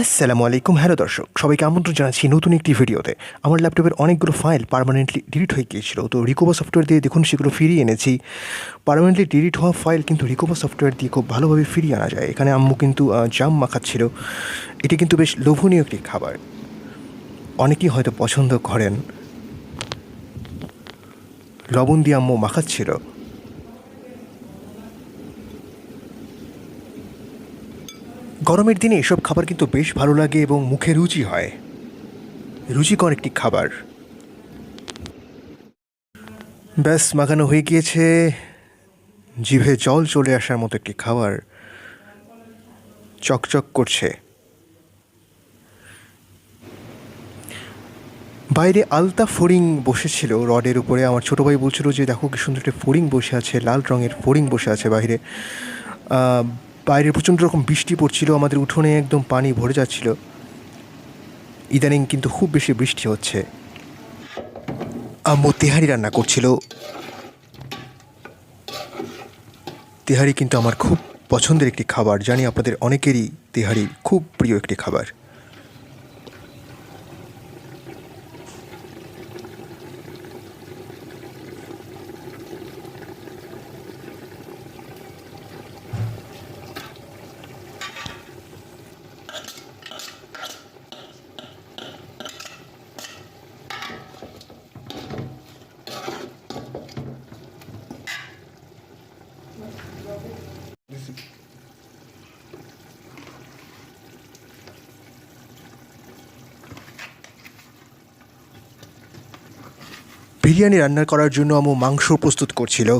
আসসালামু আলাইকুম। হ্যালো দর্শক, সবাইকে আমন্ত্রণ জানাচ্ছি নতুন একটি ভিডিওতে। আমার ল্যাপটপের অনেকগুলো ফাইল পারমানেন্টলি ডিলিট হয়ে গিয়েছিল। তো রিকোভা সফটওয়্যার দিয়ে দেখুন, সেগুলো ফিরিয়ে এনেছি। পারমানেন্টলি ডিলিট হওয়া ফাইল কিন্তু রিকোভা সফটওয়্যার দিয়ে খুব ভালোভাবে ফিরিয়ে আনা যায়। এখানে আম্মু কিন্তু জাম মাখাচ্ছিল। এটি কিন্তু বেশ লোভনীয় একটি খাবার। অনেকেই হয়তো পছন্দ করেন। লবণ দিয়ে আম্মু মাখাচ্ছিল। গরমের দিনে এসব খাবার কিন্তু বেশ ভালো লাগে এবং মুখে রুচি হয়। রুচিকর একটি খাবার। ব্যাস, মাখানো হয়ে গিয়েছে। জিভে জল চলে আসার মতো একটি খাবার। চকচক করছে। বাইরে আলতা ফড়িং বসেছিল রডের উপরে। আমার ছোটো ভাই বলছিল যে, দেখো কি সুন্দর একটা ফড়িং বসে আছে, লাল রঙের ফড়িং বসে আছে বাইরে বাইরে প্রচণ্ড রকম বৃষ্টি পড়ছিল, আমাদের উঠোনে একদম পানি ভরে যাচ্ছিল। ইদানিং কিন্তু খুব বেশি বৃষ্টি হচ্ছে। আম্মু তেহারি রান্না করছিল। তেহারি কিন্তু আমার খুব পছন্দের একটি খাবার, জানি আপনাদের অনেকেরই তেহারি খুব প্রিয় একটি খাবার। বিরিয়ানি রান্না করার জন্য আমু মাংস প্রস্তুত করছিল।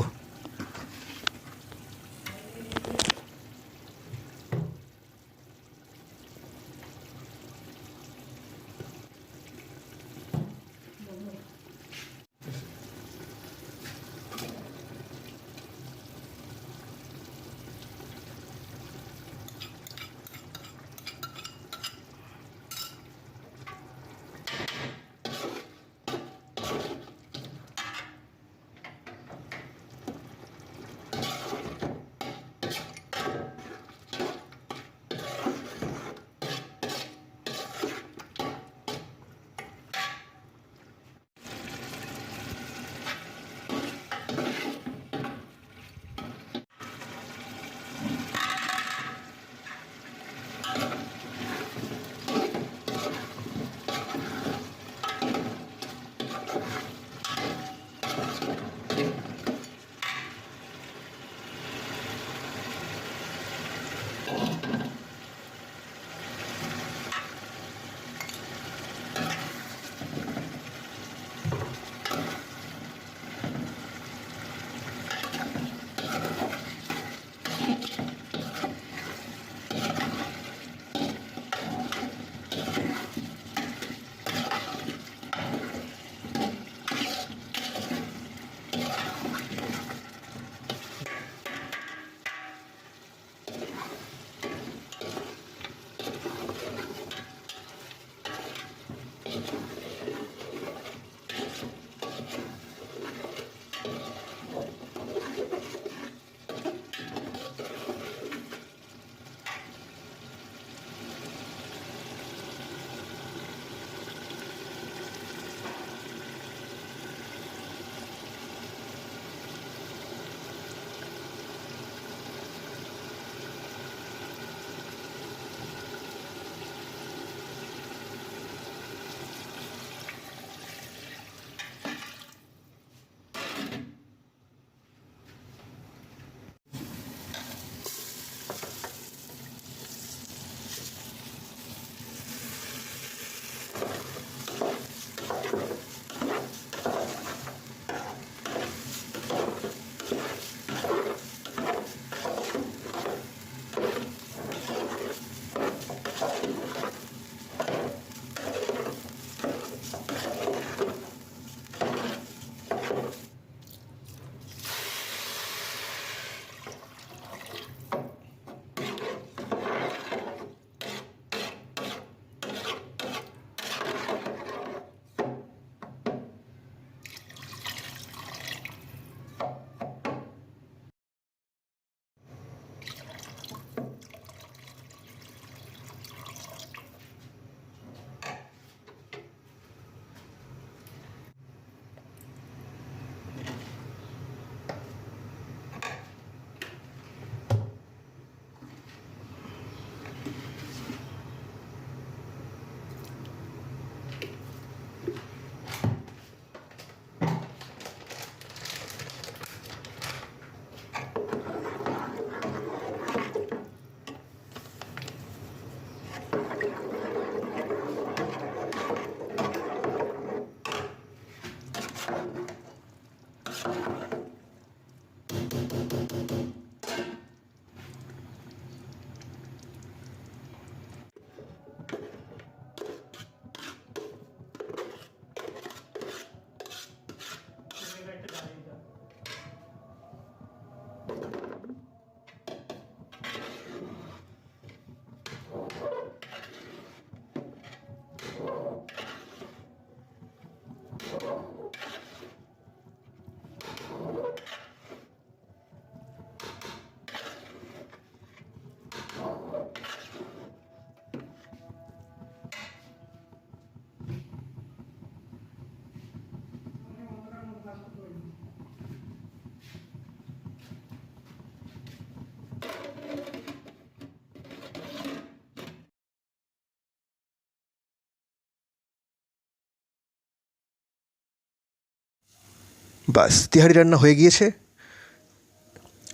বাস, তিহারি রান্না হয়ে গিয়েছে।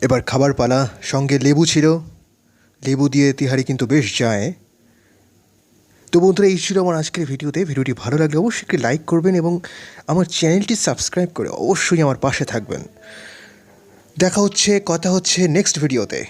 এবার খাবার পালা, সঙ্গে লেবু ছিল। লেবু দিয়ে তিহারি কিন্তু বেশ যায়। তো বন্ধুরা, এই ছিল আমার আজকের ভিডিওতে। ভিডিওটি ভালো লাগলে অবশ্যই একটি লাইক করবেন এবং আমার চ্যানেলটি সাবস্ক্রাইব করে অবশ্যই আমার পাশে থাকবেন। দেখা হচ্ছে, কথা হচ্ছে নেক্সট ভিডিওতে